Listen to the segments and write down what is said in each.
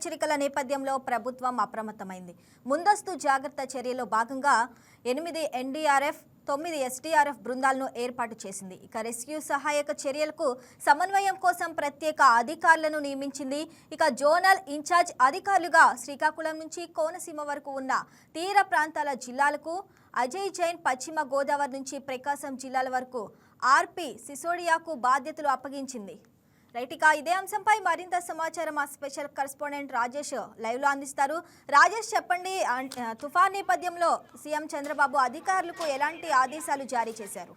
హెచ్చరికల నేపథ్యంలో ప్రభుత్వం అప్రమత్తమైంది. ముందస్తు జాగ్రత్త చర్యలో భాగంగా ఎనిమిది ఎన్డీఆర్ఎఫ్ తొమ్మిది ఎస్డీఆర్ఎఫ్ బృందాలను ఏర్పాటు చేసింది. ఇక రెస్క్యూ సహాయక చర్యలకు సమన్వయం కోసం ప్రత్యేక అధికారులను నియమించింది. ఇక జోనల్ ఇన్ఛార్జ్ అధికారులుగా శ్రీకాకుళం నుంచి కోనసీమ వరకు ఉన్న తీర ప్రాంతాల జిల్లాలకు అజయ్ జైన్ పశ్చిమ గోదావరి నుంచి ప్రకాశం జిల్లాల వరకు ఆర్పి సిసోడియాకు బాధ్యతలు అప్పగించింది. రైట్ ఇక ఇదే అంశంపై మరింత సమాచారం మా స్పెషల్ కరెస్పాండెంట్ రాజేష్ లైవ్లో అందిస్తారు. రాజేష్ చెప్పండి తుఫాన్ నేపథ్యంలో సీఎం చంద్రబాబు అధికారులకు ఎలాంటి ఆదేశాలు జారీ చేశారు?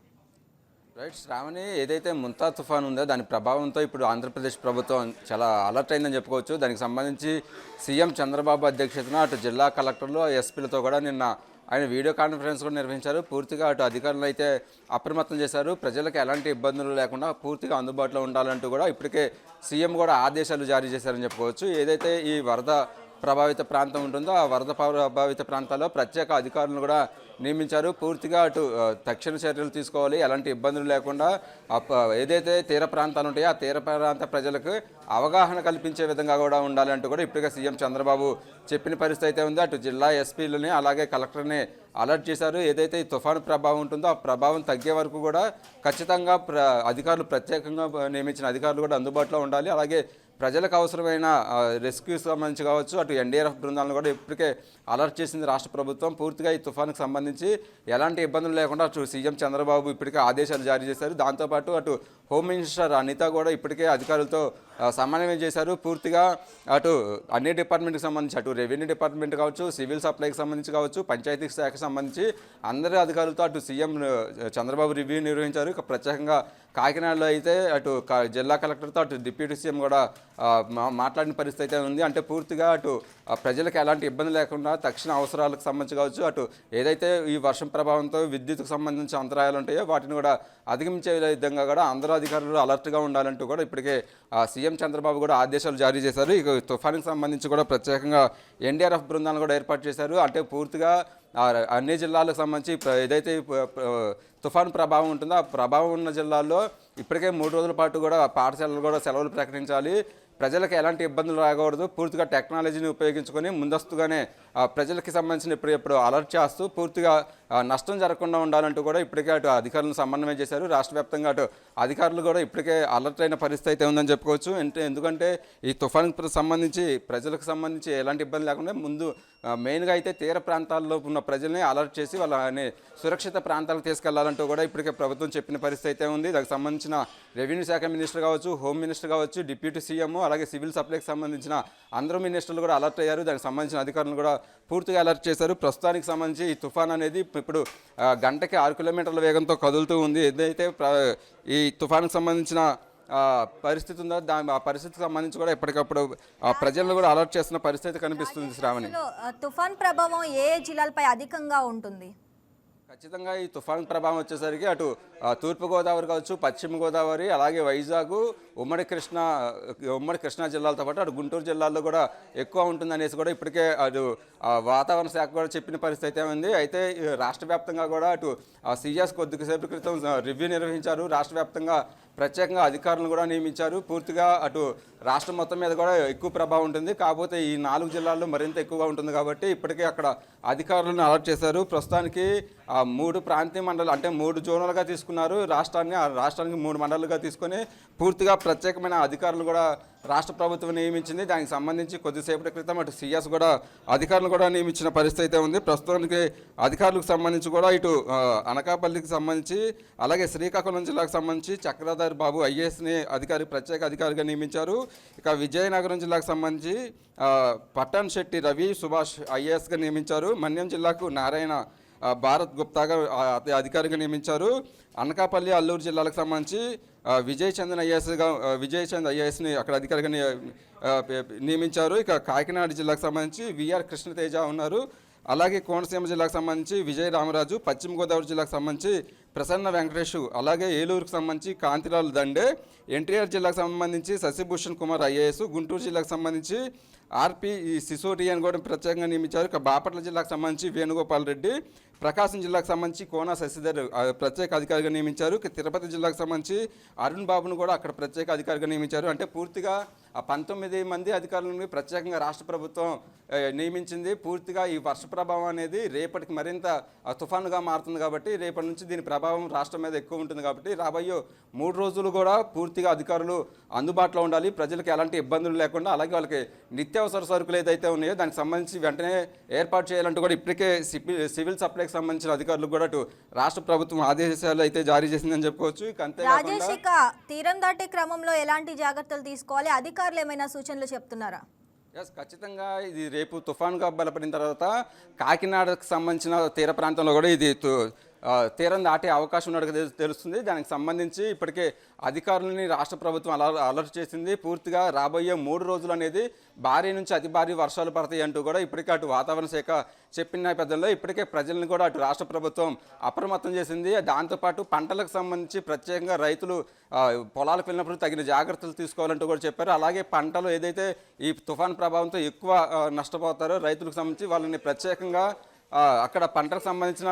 రైట్ శ్రావణి ఏదైతే ముంతా తుఫాన్ ఉందో దాని ప్రభావంతో ఇప్పుడు ఆంధ్రప్రదేశ్ ప్రభుత్వం చాలా అలర్ట్ అయిందని చెప్పుకోవచ్చు. దానికి సంబంధించి సీఎం చంద్రబాబు అధ్యక్షతన అటు జిల్లా కలెక్టర్లు ఎస్పీలతో కూడా నిన్న ఆయన వీడియో కాన్ఫరెన్స్ కూడా నిర్వహించారు. పూర్తిగా అటు అధికారులు అయితే అప్రమత్తం చేశారు. ప్రజలకు ఎలాంటి ఇబ్బందులు లేకుండా పూర్తిగా అందుబాటులో ఉండాలంటూ కూడా ఇప్పటికే సీఎం కూడా ఆదేశాలు జారీ చేశారని చెప్పుకోవచ్చు. ఏదైతే ఈ వరద ప్రభావిత ప్రాంతం ఉంటుందో ఆ వరద ప్రభావిత ప్రాంతాల్లో ప్రత్యేక అధికారులను కూడా నియమించారు. పూర్తిగా అటు తక్షణ చర్యలు తీసుకోవాలి. ఎలాంటి ఇబ్బందులు లేకుండా ఏదైతే తీర ప్రాంతాలు ఉంటాయో ఆ తీర ప్రాంత ప్రజలకు అవగాహన కల్పించే విధంగా కూడా ఉండాలంటూ కూడా ఇప్పటికే సీఎం చంద్రబాబు చెప్పిన పరిస్థితి అయితే ఉంది. అటు జిల్లా ఎస్పీలని అలాగే కలెక్టర్ని అలర్ట్ చేశారు. ఏదైతే ఈ తుఫాను ప్రభావం ఉంటుందో ఆ ప్రభావం తగ్గే వరకు కూడా ఖచ్చితంగా ప్ర అధికారులు ప్రత్యేకంగా నియమించిన అధికారులు కూడా అందుబాటులో ఉండాలి. అలాగే ప్రజలకు అవసరమైన రెస్క్యూస్ సంబంధించి కావచ్చు అటు ఎన్డీఆర్ఎఫ్ బృందాలను కూడా ఇప్పటికే అలర్ట్ చేసింది రాష్ట్ర ప్రభుత్వం. పూర్తిగా ఈ తుఫాన్కి సంబంధించి ఎలాంటి ఇబ్బందులు లేకుండా అటు సీఎం చంద్రబాబు ఇప్పటికే ఆదేశాలు జారీ చేశారు. దాంతోపాటు అటు హోమ్ మినిస్టర్ అనిత కూడా ఇప్పటికే అధికారులతో సమన్వయం చేశారు. పూర్తిగా అటు అన్ని డిపార్ట్మెంట్కి సంబంధించి అటు రెవెన్యూ డిపార్ట్మెంట్ కావచ్చు సివిల్ సప్లైకి సంబంధించి కావచ్చు పంచాయతీ శాఖకు సంబంధించి అందరి అధికారులతో అటు సీఎం చంద్రబాబు రివ్యూ నిర్వహించారు. ప్రత్యేకంగా కాకినాడలో అయితే అటు క- జిల్లా కలెక్టర్తో అటు డిప్యూటీ సీఎం కూడా మాట్లాడిన పరిస్థితి అయితే ఉంది. అంటే పూర్తిగా అటు ప్రజలకు ఎలాంటి ఇబ్బంది లేకుండా తక్షణ అవసరాలకు సంబంధించి కావచ్చు అటు ఏదైతే ఈ వర్షం ప్రభావంతో విద్యుత్కు సంబంధించిన అంతరాయాలు ఉంటాయో వాటిని కూడా అధిగమించే విధంగా కూడా అందరూ అధికారులు అలర్ట్గా ఉండాలంటూ కూడా ఇప్పటికే సీఎం చంద్రబాబు కూడా ఆదేశాలు జారీ చేశారు. ఇక తుఫానికి సంబంధించి కూడా ప్రత్యేకంగా ఎన్డీఆర్ఎఫ్ బృందాలను కూడా ఏర్పాటు చేశారు. అంటే పూర్తిగా అన్ని జిల్లాలకు సంబంధించి ఏదైతే తుఫాన్ ప్రభావం ఉంటుందో ఆ ప్రభావం ఉన్న జిల్లాల్లో ఇప్పటికే మూడు రోజుల పాటు కూడా పాఠశాలలు కూడా సెలవులు ప్రకటించాలి. ప్రజలకు ఎలాంటి ఇబ్బందులు రాకూడదు. పూర్తిగా టెక్నాలజీని ఉపయోగించుకొని ముందస్తుగానే ప్రజలకి సంబంధించిన ఇప్పుడు ఇప్పుడు అలర్ట్ చేస్తూ పూర్తిగా నష్టం జరగకుండా ఉండాలంటూ కూడా ఇప్పటికే అటు అధికారులను సమన్వయం చేశారు. రాష్ట్ర వ్యాప్తంగా అటు అధికారులు కూడా ఇప్పటికే అలర్ట్ అయిన పరిస్థితి అయితే ఉందని చెప్పుకోవచ్చు. అంటే ఎందుకంటే ఈ తుఫాన్కి సంబంధించి ప్రజలకు సంబంధించి ఎలాంటి ఇబ్బంది లేకుండా ముందు మెయిన్గా అయితే తీర ప్రాంతాల్లో ఉన్న ప్రజల్ని అలర్ట్ చేసి వాళ్ళని సురక్షిత ప్రాంతాలకు తీసుకెళ్ళాలంటూ కూడా ఇప్పటికే ప్రభుత్వం చెప్పిన పరిస్థితి అయితే ఉంది. దానికి సంబంధించిన రెవెన్యూ శాఖ మినిస్టర్ కావచ్చు హోమ్ మినిస్టర్ కావచ్చు డిప్యూటీ సీఎం అలాగే సివిల్ సప్లైకి సంబంధించిన అందరూ మినిస్టర్లు కూడా అలర్ట్ అయ్యారు. దానికి సంబంధించిన అధికారులు కూడా పూర్తిగా అలర్ట్ చేశారు. ప్రస్తుతానికి సంబంధించి ఈ తుఫాన్ అనేది ఇప్పుడు గంటకి ఆరు కిలోమీటర్ల వేగంతో కదులుతూ ఉంది. ఏదైతే ఈ తుఫాన్కి సంబంధించిన పరిస్థితి ఉందో దాని ఆ పరిస్థితికి సంబంధించి కూడా ఎప్పటికప్పుడు ప్రజలను కూడా అలర్ట్ చేస్తున్న పరిస్థితి కనిపిస్తుంది శ్రావణి. తుఫాన్ ప్రభావం ఏ ఏ జిల్లాలపై అధికంగా ఉంటుంది? ఖచ్చితంగా ఈ తుఫాన్ ప్రభావం వచ్చేసరికి అటు తూర్పుగోదావరి కావచ్చు పశ్చిమ గోదావరి అలాగే వైజాగ్ ఉమ్మడి కృష్ణ ఉమ్మడి కృష్ణా జిల్లాలతో పాటు అటు గుంటూరు జిల్లాల్లో కూడా ఎక్కువ ఉంటుంది అనేసి కూడా ఇప్పటికే అటు వాతావరణ శాఖ కూడా చెప్పిన పరిస్థితి అయితే ఉంది. అయితే రాష్ట్ర వ్యాప్తంగా కూడా అటు సీఎస్ కొద్దిసేపు క్రితం రివ్యూ నిర్వహించారు. రాష్ట్ర వ్యాప్తంగా ప్రత్యేకంగా అధికారులను కూడా నియమించారు. పూర్తిగా అటు రాష్ట్రం మొత్తం మీద కూడా ఎక్కువ ప్రభావం ఉంటుంది. కాకపోతే ఈ నాలుగు జిల్లాల్లో మరింత ఎక్కువగా ఉంటుంది కాబట్టి ఇప్పటికే అక్కడ అధికారులను అలర్ట్ చేశారు. ప్రస్తుతానికి ఆ మూడు ప్రాంతీయ మండలాలు అంటే మూడు జోన్లుగా తీసుకున్నారు. రాష్ట్రాన్ని ఆ రాష్ట్రానికి మూడు మండలాలుగా తీసుకొని పూర్తిగా ప్రత్యేకమైన అధికారులు కూడా రాష్ట్ర ప్రభుత్వం నియమించింది. దానికి సంబంధించి కొద్దిసేపటి క్రితం అటు సిఎస్ కూడా అధికారులు కూడా నియమించిన పరిస్థితి అయితే ఉంది. ప్రస్తుతానికి అధికారులకు సంబంధించి కూడా ఇటు అనకాపల్లికి సంబంధించి అలాగే శ్రీకాకుళం జిల్లాకు సంబంధించి చక్రధారి బాబు ఐఏఎస్ని అధికారి ప్రత్యేక అధికారిగా నియమించారు. ఇక విజయనగరం జిల్లాకు సంబంధించి పట్టణ్ శెట్టి రవి సుభాష్ ఐఏఎస్గా నియమించారు. మన్యం జిల్లాకు నారాయణ భారత్ గుప్తాగా అధికారిగా నియమించారు. అనకాపల్లి అల్లూరు జిల్లాలకు సంబంధించి విజయ్ చందన్ ఐఏఎస్గా విజయ్ చంద్ ఐఏఎస్ని అక్కడ అధికారిగా నియమించారు. ఇక కాకినాడ జిల్లాకు సంబంధించి విఆర్ కృష్ణతేజ ఉన్నారు. అలాగే కోనసీమ జిల్లాకు సంబంధించి విజయ రామరాజు పశ్చిమ గోదావరి జిల్లాకు సంబంధించి ప్రసన్న వెంకటేష్ అలాగే ఏలూరుకు సంబంధించి కాంతిలాల్ దండే ఎన్టీఆర్ జిల్లాకు సంబంధించి శశిభూషణ్ కుమార్ ఐఏఎస్ గుంటూరు జిల్లాకు సంబంధించి ఆర్పి ఈ సిసోటి అని కూడా ప్రత్యేకంగా నియమించారు. ఇక బాపట్ల జిల్లాకు సంబంధించి వేణుగోపాల్ రెడ్డి ప్రకాశం జిల్లాకు సంబంధించి కోన శశిధర్ ప్రత్యేక అధికారిగా నియమించారు. తిరుపతి జిల్లాకు సంబంధించి అరుణ్ బాబును కూడా అక్కడ ప్రత్యేక అధికారిగా నియమించారు. అంటే పూర్తిగా ఆ పంతొమ్మిది మంది అధికారులను ప్రత్యేకంగా రాష్ట్ర ప్రభుత్వం నియమించింది. పూర్తిగా ఈ వర్ష ప్రభావం అనేది రేపటికి మరింత తుఫానుగా మారుతుంది కాబట్టి రేపటి నుంచి దీని ప్రభావం రాష్ట్రం మీద ఎక్కువ ఉంటుంది కాబట్టి రాబోయే మూడు రోజులు కూడా పూర్తిగా అధికారులు అందుబాటులో ఉండాలి. ప్రజలకు ఎలాంటి ఇబ్బందులు లేకుండా అలాగే వాళ్ళకి నిత్య నిత్యావసర సరుకులు ఏదైతే ఉన్నాయో దానికి సంబంధించి వెంటనే ఏర్పాటు చేయాలంటూ కూడా ఇప్పటికే సివిల్ సప్లైకి సంబంధించిన అధికారులకు కూడా అటు రాష్ట్ర ప్రభుత్వం ఆదేశాలు అయితే జారీ చేసిందని చెప్పుకోవచ్చు. రాజేష్ ఇక తీరం దాటే క్రమంలో ఎలాంటి జాగ్రత్తలు తీసుకోవాలి? అధికారులు ఏమైనా సూచనలు చెప్తున్నారా? ఎస్ ఖచ్చితంగా ఇది రేపు తుఫాన్గా బలపడిన తర్వాత కాకినాడకు సంబంధించిన తీర ప్రాంతంలో కూడా ఇది తీరం దాటే అవకాశం ఉన్నట్టుగా తెలుస్తుంది. దానికి సంబంధించి ఇప్పటికే అధికారులని రాష్ట్ర ప్రభుత్వం అలా అలర్ట్ చేసింది. పూర్తిగా రాబోయే మూడు రోజులు అనేది భారీ నుంచి అతి భారీ వర్షాలు పడతాయి అంటూ కూడా ఇప్పటికే అటు వాతావరణ శాఖ చెప్పిన నేపథ్యంలో ఇప్పటికే ప్రజలను కూడా అటు రాష్ట్ర ప్రభుత్వం అప్రమత్తం చేసింది. దాంతోపాటు పంటలకు సంబంధించి ప్రత్యేకంగా రైతులు పొలాలకు వెళ్ళినప్పుడు తగిన జాగ్రత్తలు తీసుకోవాలంటూ కూడా చెప్పారు. అలాగే పంటలు ఏదైతే ఈ తుఫాన్ ప్రభావంతో ఎక్కువ నష్టపోతారో రైతులకు సంబంధించి వాళ్ళని ప్రత్యేకంగా అక్కడ పంటకు సంబంధించిన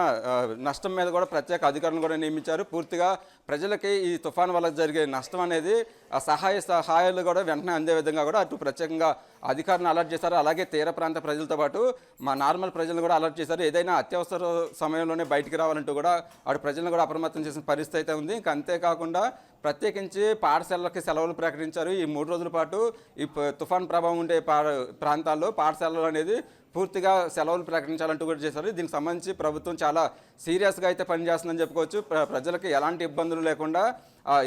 నష్టం మీద కూడా ప్రత్యేక అధికారులను కూడా నియమించారు. పూర్తిగా ప్రజలకి ఈ తుఫాన్ వల్ల జరిగే నష్టం అనేది సహాయ సహాయాలు కూడా వెంటనే అందే విధంగా కూడా అటు ప్రత్యేకంగా అధికారులను అలర్ట్ చేశారు. అలాగే తీర ప్రాంత ప్రజలతో పాటు మా నార్మల్ ప్రజలను కూడా అలర్ట్ చేశారు. ఏదైనా అత్యవసర సమయంలోనే బయటికి రావాలంటూ కూడా అటు ప్రజలను కూడా అప్రమత్తం చేసిన పరిస్థితి అయితే ఉంది. ఇంకా అంతేకాకుండా ప్రత్యేకించి పాఠశాలలకి సెలవులు ప్రకటించారు. ఈ మూడు రోజుల పాటు ఈ తుఫాన్ ప్రభావం ఉండే పా- ప్రాంతాల్లో పాఠశాలలు అనేది పూర్తిగా సెలవులు ప్రకటించాలంటూ కూడా చేశారు. దీనికి సంబంధించి ప్రభుత్వం చాలా సీరియస్గా అయితే పనిచేస్తుందని చెప్పుకోవచ్చు. ప్ర- ప్రజలకు ఎలాంటి ఇబ్బందులు లేకుండా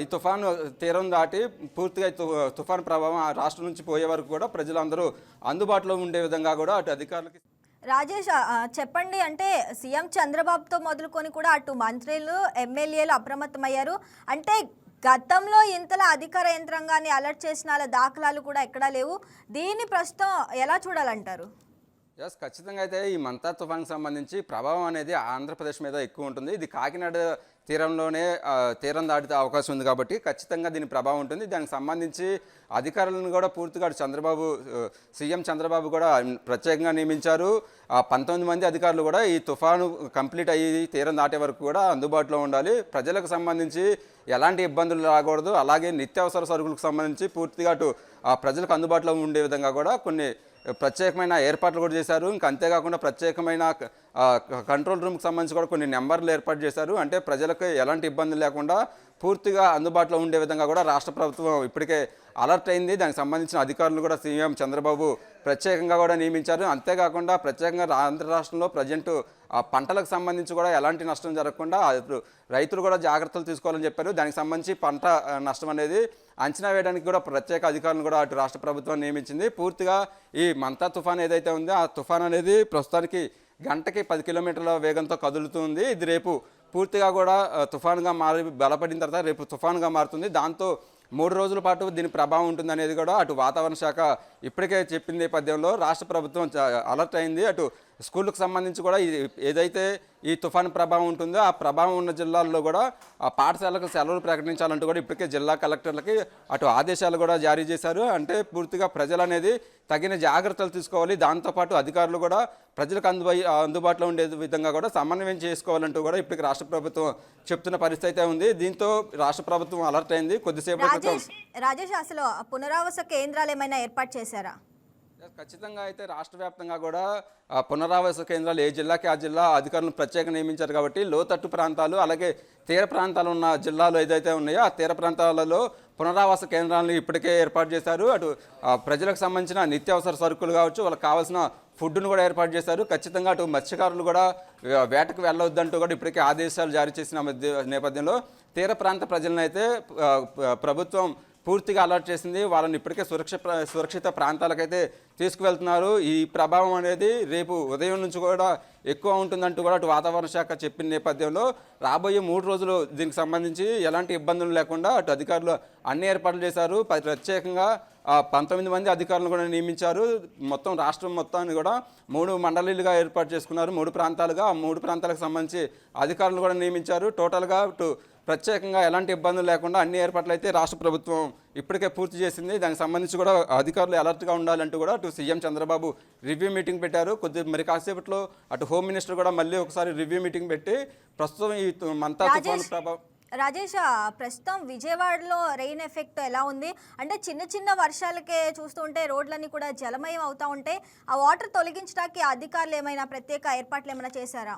ఈ తుఫాను తీరం దాటి పూర్తిగా తు- తుఫాను ప్రభావం ఆ రాష్ట్రం నుంచి పోయే వరకు కూడా ప్రజలందరూ అందుబాటులో ఉండే విధంగా కూడా అటు అధికారులకి రాజేష్ చెప్పండి అంటే సీఎం చంద్రబాబుతో మొదలుకొని కూడా అటు మంత్రులు ఎమ్మెల్యేలు అప్రమత్తమయ్యారు. అంటే గతంలో ఇంతలా అధికార యంత్రాంగాన్ని అలర్ట్ చేసిన దాఖలాలు కూడా ఎక్కడా లేవు. దీన్ని ప్రస్తుతం ఎలా చూడాలంటారు? ఎస్ ఖచ్చితంగా అయితే ఈ మంతా తుఫాన్కి సంబంధించి ప్రభావం అనేది ఆంధ్రప్రదేశ్ మీద ఎక్కువ ఉంటుంది. ఇది కాకినాడ తీరంలోనే తీరం దాటితే అవకాశం ఉంది కాబట్టి ఖచ్చితంగా దీని ప్రభావం ఉంటుంది. దానికి సంబంధించి అధికారులను కూడా పూర్తిగా అటు చంద్రబాబు సీఎం చంద్రబాబు కూడా ప్రత్యేకంగా నియమించారు. పంతొమ్మిది మంది అధికారులు కూడా ఈ తుఫాను కంప్లీట్ అయ్యి తీరం దాటే వరకు కూడా అందుబాటులో ఉండాలి. ప్రజలకు సంబంధించి ఎలాంటి ఇబ్బందులు రాకూడదు. అలాగే నిత్యావసర సరుకులకు సంబంధించి పూర్తిగా అటు ఆ ప్రజలకు అందుబాటులో ఉండే విధంగా కూడా కొన్ని ప్రత్యేకమైన ఏర్పాట్లు కూడా చేశారు. ఇంకా అంతేకాకుండా ప్రత్యేకమైన కంట్రోల్ రూమ్కి సంబంధించి కూడా కొన్ని నెంబర్లు ఏర్పాటు చేశారు. అంటే ప్రజలకు ఎలాంటి ఇబ్బంది లేకుండా పూర్తిగా అందుబాటులో ఉండే విధంగా కూడా రాష్ట్ర ప్రభుత్వం ఇప్పటికే అలర్ట్ అయింది. దానికి సంబంధించిన అధికారులు కూడా సీఎం చంద్రబాబు ప్రత్యేకంగా కూడా నియమించారు. అంతేకాకుండా ప్రత్యేకంగా ఆంధ్ర రాష్ట్రంలో ప్రజెంట్ ఆ పంటలకు సంబంధించి కూడా ఎలాంటి నష్టం జరగకుండా ఇప్పుడు రైతులు కూడా జాగ్రత్తలు తీసుకోవాలని చెప్పారు. దానికి సంబంధించి పంట నష్టం అనేది అంచనా వేయడానికి కూడా ప్రత్యేక అధికారులను కూడా అటు రాష్ట్ర ప్రభుత్వం నియమించింది. పూర్తిగా ఈ మంతా తుఫాన్ ఏదైతే ఉందో ఆ తుఫాన్ అనేది ప్రస్తుతానికి గంటకి పది కిలోమీటర్ల వేగంతో కదులుతుంది. ఇది రేపు పూర్తిగా కూడా తుఫాన్గా మారి బలపడిన తర్వాత రేపు తుఫాన్గా మారుతుంది. దాంతో మూడు రోజుల పాటు దీని ప్రభావం ఉంటుంది అనేది కూడా అటు వాతావరణ శాఖ ఇప్పటికే చెప్పిన నేపథ్యంలో రాష్ట్ర ప్రభుత్వం అలర్ట్ అయింది. అటు స్కూళ్ళకు సంబంధించి కూడా ఏదైతే ఈ తుఫాన్ ప్రభావం ఉంటుందో ఆ ప్రభావం ఉన్న జిల్లాల్లో కూడా ఆ పాఠశాలకు సెలవులు ప్రకటించాలంటూ కూడా ఇప్పటికే జిల్లా కలెక్టర్లకి అటు ఆదేశాలు కూడా జారీ చేశారు. అంటే పూర్తిగా ప్రజలు అనేది తగిన జాగ్రత్తలు తీసుకోవాలి. దాంతోపాటు అధికారులు కూడా ప్రజలకు అందు అందుబాటులో ఉండే విధంగా కూడా సమన్వయం చేసుకోవాలంటూ కూడా ఇప్పటికి రాష్ట్ర ప్రభుత్వం చెప్తున్న పరిస్థితి అయితే ఉంది. దీంతో రాష్ట్ర ప్రభుత్వం అలర్ట్ అయింది. కొద్దిసేపు క్రితం రాజేష్ అసలు పునరావాస కేంద్రాలు ఏమైనా ఏర్పాటు చేశారా? ఖచ్చితంగా అయితే రాష్ట్ర వ్యాప్తంగా కూడా పునరావాస కేంద్రాలు ఏ జిల్లాకి ఆ జిల్లా అధికారులను ప్రత్యేక నియమించారు కాబట్టి లోతట్టు ప్రాంతాలు అలాగే తీర ప్రాంతాలు ఉన్న జిల్లాలు ఏదైతే ఉన్నాయో ఆ తీర ప్రాంతాలలో పునరావాస కేంద్రాలను ఇప్పటికే ఏర్పాటు చేశారు. అటు ప్రజలకు సంబంధించిన నిత్యావసర సరుకులు కావచ్చు వాళ్ళకి కావాల్సిన ఫుడ్ను కూడా ఏర్పాటు చేశారు. ఖచ్చితంగా అటు మత్స్యకారులు కూడా వేటకు వెళ్ళొద్దంటూ కూడా ఇప్పటికే ఆదేశాలు జారీ చేసిన మధ్య నేపథ్యంలో తీర ప్రాంత ప్రజలను అయితే ప్రభుత్వం పూర్తిగా అలర్ట్ చేసింది. వాళ్ళని ఇప్పటికే సురక్ష ప్ర- సురక్షిత ప్రాంతాలకైతే తీసుకువెళ్తున్నారు. ఈ ప్రభావం అనేది రేపు ఉదయం నుంచి కూడా ఎక్కువ ఉంటుందంటూ కూడా అటు వాతావరణ శాఖ చెప్పిన నేపథ్యంలో రాబోయే మూడు రోజులు దీనికి సంబంధించి ఎలాంటి ఇబ్బందులు లేకుండా అటు అధికారులు అన్ని ఏర్పాట్లు చేశారు. ప్రత్యేకంగా పంతొమ్మిది మంది అధికారులను కూడా నియమించారు. మొత్తం రాష్ట్రం మొత్తాన్ని కూడా మూడు మండలీలుగా ఏర్పాటు చేసుకున్నారు. మూడు ప్రాంతాలుగా మూడు ప్రాంతాలకు సంబంధించి అధికారులు కూడా నియమించారు. టోటల్గా టు ప్రత్యేకంగా ఎలాంటి ఇబ్బందులు లేకుండా అన్ని ఏర్పాట్లు అయితే రాష్ట్ర ప్రభుత్వం ఇప్పటికే పూర్తి చేసింది. దానికి సంబంధించి కూడా అధికారులు అలర్ట్గా ఉండాలంటూ కూడా అటు సీఎం చంద్రబాబు రివ్యూ మీటింగ్ పెట్టారు. కొద్ది మరి కాసేపట్లో అటు హోమ్ మినిస్టర్ కూడా మళ్ళీ ఒకసారి రివ్యూ మీటింగ్ పెట్టి ప్రస్తుతం ఈ మంతా తుఫాను రాజేష్ ప్రభావం రాజేష్ ప్రస్తుతం విజయవాడలో రెయిన్ ఎఫెక్ట్ ఎలా ఉంది? అంటే చిన్న చిన్న వర్షాలకే చూస్తుంటే రోడ్లన్నీ కూడా జలమయం అవుతా ఉంటే ఆ వాటర్ తొలగించడానికి అధికారులు ఏమైనా ప్రత్యేక ఏర్పాట్లు ఏమైనా చేశారా?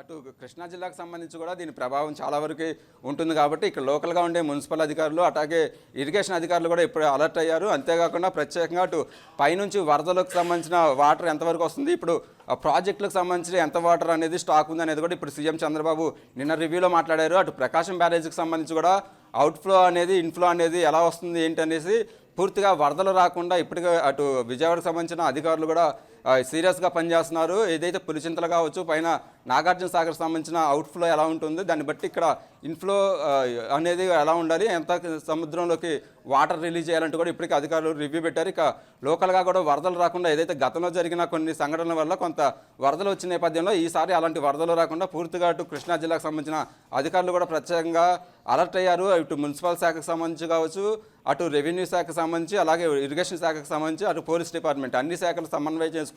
అటు కృష్ణా జిల్లాకు సంబంధించి కూడా దీని ప్రభావం చాలా వరకు ఉంటుంది కాబట్టి ఇక్కడ లోకల్గా ఉండే మున్సిపల్ అధికారులు అట్లాగే ఇరిగేషన్ అధికారులు కూడా ఇప్పుడు అలర్ట్ అయ్యారు. అంతేకాకుండా ప్రత్యేకంగా అటు పైనుంచి వరదలకు సంబంధించిన వాటర్ ఎంతవరకు వస్తుంది ఇప్పుడు ఆ ప్రాజెక్టులకు సంబంధించి ఎంత వాటర్ అనేది స్టాక్ ఉంది అనేది కూడా ఇప్పుడు సీఎం చంద్రబాబు నిన్న రివ్యూలో మాట్లాడారు. అటు ప్రకాశం బ్యారేజ్కి సంబంధించి కూడా అవుట్ఫ్లో అనేది ఇన్ఫ్లో అనేది ఎలా వస్తుంది ఏంటి అనేసి పూర్తిగా వరదలు రాకుండా ఇప్పటికే అటు విజయవాడకు సంబంధించిన అధికారులు కూడా సీరియస్గా పనిచేస్తున్నారు. ఏదైతే పులిచింతలు కావచ్చు పైన నాగార్జున సాగర్ సంబంధించిన అవుట్ఫ్లో ఎలా ఉంటుంది దాన్ని బట్టి ఇక్కడ ఇన్ఫ్లో అనేది ఎలా ఉండాలి ఎంత సముద్రంలోకి వాటర్ రిలీజ్ చేయాలంటే కూడా ఇప్పటికీ అధికారులు రివ్యూ పెట్టారు. ఇక లోకల్గా కూడా వరదలు రాకుండా ఏదైతే గతంలో జరిగిన కొన్ని సంఘటనల వల్ల కొంత వరదలు వచ్చిన నేపథ్యంలో ఈసారి అలాంటి వరదలు రాకుండా పూర్తిగా అటు కృష్ణా జిల్లాకు సంబంధించిన అధికారులు కూడా ప్రత్యేకంగా అలర్ట్ అయ్యారు. ఇటు మున్సిపల్ శాఖకు సంబంధించి కావచ్చు అటు రెవెన్యూ శాఖకు సంబంధించి అలాగే ఇరిగేషన్ శాఖకు సంబంధించి అటు పోలీస్ డిపార్ట్మెంట్ అన్ని శాఖలు సమన్వయం చేసుకొని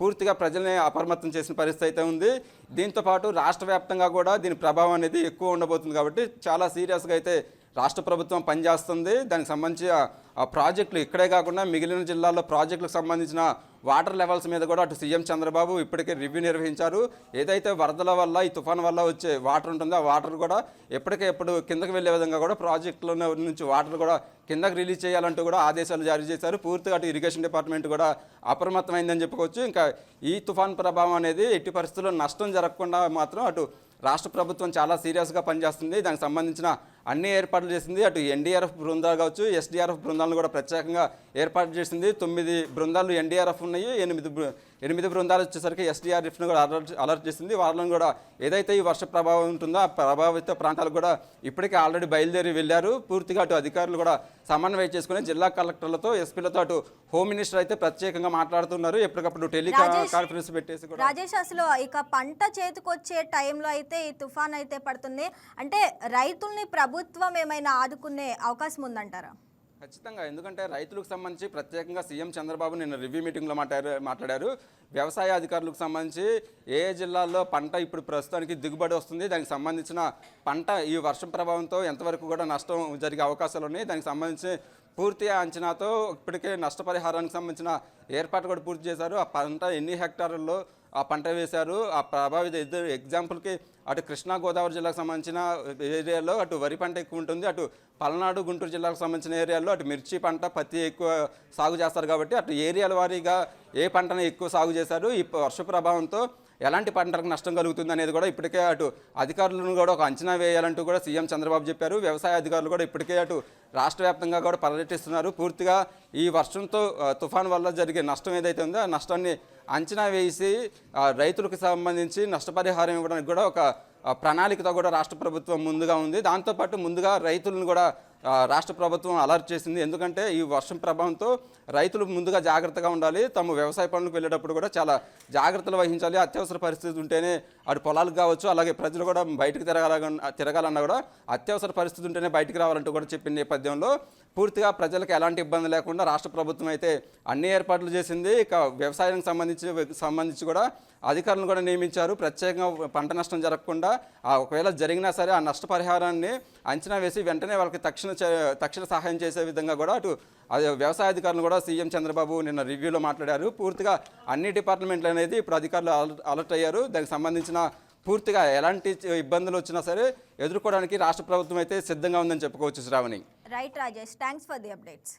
పూర్తిగా ప్రజల్ని అప్రమత్తం చేసిన పరిస్థితి అయితే ఉంది. దీంతో పాటు రాష్ట్ర వ్యాప్తంగా కూడా దీని ప్రభావం అనేది ఎక్కువ ఉండబోతుంది కాబట్టి చాలా సీరియస్గా అయితే రాష్ట్ర ప్రభుత్వం పనిచేస్తుంది. దానికి సంబంధించి ఆ- ఆ ప్రాజెక్టులు ఇక్కడే కాకుండా మిగిలిన జిల్లాల్లో ప్రాజెక్టులకు సంబంధించిన వాటర్ లెవెల్స్ మీద కూడా అటు సీఎం చంద్రబాబు ఇప్పటికే రివ్యూ నిర్వహించారు. ఏదైతే వరదల వల్ల ఈ తుఫాన్ వల్ల వచ్చే వాటర్ ఉంటుందో ఆ వాటర్ కూడా ఎప్పటికే ఎప్పుడు కిందకి వెళ్ళే విధంగా కూడా ప్రాజెక్టుల నుంచి వాటర్ కూడా కిందకి రిలీజ్ చేయాలంటూ కూడా ఆదేశాలు జారీ చేశారు. పూర్తిగా అటు ఇరిగేషన్ డిపార్ట్మెంట్ కూడా అప్రమత్తమైందని చెప్పుకోవచ్చు. ఇంకా ఈ తుఫాన్ ప్రభావం అనేది ఎట్టి పరిస్థితుల్లో నష్టం జరగకుండా మాత్రం అటు రాష్ట్ర ప్రభుత్వం చాలా సీరియస్గా పనిచేస్తుంది. దానికి సంబంధించిన అన్ని ఏర్పాట్లు చేసింది. అటు ఎన్డీఆర్ఎఫ్ బృందాలు కావచ్చు ఎస్డీఆర్ఎఫ్ బృందాలను కూడా ప్రత్యేకంగా ఏర్పాటు చేసింది. తొమ్మిది బృందాలు ఎన్డీఆర్ఎఫ్ ఉన్నాయి. ఎనిమిది ఎనిమిది బృందాలు వచ్చేసరికి ఎస్డీఆర్ఎఫ్ను కూడా అలర్ట్ అలర్ట్ చేసింది. వాళ్ళని కూడా ఏదైతే ఈ వర్ష ప్రభావం ఉంటుందో ఆ ప్రభావిత ప్రాంతాలకు కూడా ఇప్పటికే ఆల్రెడీ బయలుదేరి వెళ్ళారు. పూర్తిగా అటు అధికారులు కూడా సమన్వయం చేసుకుని జిల్లా కలెక్టర్లతో ఎస్పీలతో అటు హోమ్ మినిస్టర్ అయితే ప్రత్యేకంగా మాట్లాడుతున్నారు. ఎప్పటికప్పుడు టెలికా రాజేష్- కాన్ఫరెన్స్ పెట్టేసి కూడా రాజేష్ అసలు ఇక పంట చేతికొచ్చే టైంలో అయితే ఈ తుఫాన్ అయితే పడుతుంది. అంటే రైతుల్ని ప్రభుత్వం ఏమైనా ఆదుకునే అవకాశం ఉందంటారా? ఖచ్చితంగా. ఎందుకంటే రైతులకు సంబంధించి ప్రత్యేకంగా సీఎం చంద్రబాబు నిన్న రివ్యూ మీటింగ్లో మాట్లాడారు మాట్లాడారు. వ్యవసాయ అధికారులకు సంబంధించి ఏ జిల్లాల్లో పంట ఇప్పుడు ప్రస్తుతానికి దిగుబడి వస్తుంది దానికి సంబంధించిన పంట ఈ వర్షం ప్రభావంతో ఎంతవరకు కూడా నష్టం జరిగే అవకాశాలు ఉన్నాయి దానికి సంబంధించి పూర్తి అంచనాతో ఇప్పటికే నష్టపరిహారానికి సంబంధించిన ఏర్పాటు కూడా పూర్తి చేశారు. ఆ పంట ఎన్ని హెక్టార్లలో ఆ పంట వేశారు. ఆ ప్రభావిత ఇద్దరు ఎగ్జాంపుల్కి అటు కృష్ణా గోదావరి జిల్లాకు సంబంధించిన ఏరియాలో అటు వరి పంట ఎక్కువ ఉంటుంది. అటు పల్నాడు గుంటూరు జిల్లాకు సంబంధించిన ఏరియాలో అటు మిర్చి పంట పత్తి ఎక్కువ సాగు చేస్తారు కాబట్టి అటు ఏరియాల వారీగా ఏ పంటను ఎక్కువ సాగు చేశారు. ఈ వర్ష ప్రభావంతో ఎలాంటి పంటలకు నష్టం కలుగుతుంది అనేది కూడా ఇప్పటికే అటు అధికారులను కూడా ఒక అంచనా వేయాలంటూ కూడా సీఎం చంద్రబాబు చెప్పారు. వ్యవసాయ అధికారులు కూడా ఇప్పటికే అటు రాష్ట్ర వ్యాప్తంగా కూడా పర్యటిస్తున్నారు. పూర్తిగా ఈ వర్షంతో తుఫాన్ వల్ల జరిగే నష్టం ఏదైతే ఉందో ఆ నష్టాన్ని అంచనా వేసి రైతులకు సంబంధించి నష్టపరిహారం ఇవ్వడానికి కూడా ఒక ప్రణాళికతో కూడా రాష్ట్ర ప్రభుత్వం ముందుగా ఉంది. దాంతోపాటు ముందుగా రైతులను కూడా రాష్ట్ర ప్రభుత్వం అలర్ట్ చేసింది. ఎందుకంటే ఈ వర్షం ప్రభావంతో రైతులు ముందుగా జాగ్రత్తగా ఉండాలి. తమ వ్యవసాయ పనులకు వెళ్ళేటప్పుడు కూడా చాలా జాగ్రత్తలు వహించాలి. అత్యవసర పరిస్థితి ఉంటేనే అటు పొలాలకు కావచ్చు అలాగే ప్రజలు కూడా బయటకు తిరగాల తిరగాలన్నా కూడా అత్యవసర పరిస్థితి ఉంటేనే బయటకు రావాలంటూ కూడా చెప్పిన నేపథ్యంలో పూర్తిగా ప్రజలకు ఎలాంటి ఇబ్బంది లేకుండా రాష్ట్ర ప్రభుత్వం అయితే అన్ని ఏర్పాట్లు చేసింది. ఇక వ్యవసాయానికి సంబంధించి సంబంధించి కూడా అధికారులను కూడా నియమించారు. ప్రత్యేకంగా పంట నష్టం జరగకుండా ఒకవేళ జరిగినా సరే ఆ నష్టపరిహారాన్ని అంచనా వేసి వెంటనే వాళ్ళకి తక్షణ తక్షణ సహాయం చేసే విధంగా కూడా అటు వ్యవసాయ అధికారులు కూడా సీఎం చంద్రబాబు నిన్న రివ్యూలో మాట్లాడారు. పూర్తిగా అన్ని డిపార్ట్మెంట్లు అనేది ఇప్పుడు అధికారులు అలర్ట్ అయ్యారు. దానికి సంబంధించిన పూర్తిగా ఎలాంటి ఇబ్బందులు వచ్చినా సరే ఎదుర్కోవడానికి రాష్ట్ర ప్రభుత్వం అయితే సిద్ధంగా ఉందని చెప్పుకోవచ్చు Sravani. Right Rajesh thanks for the updates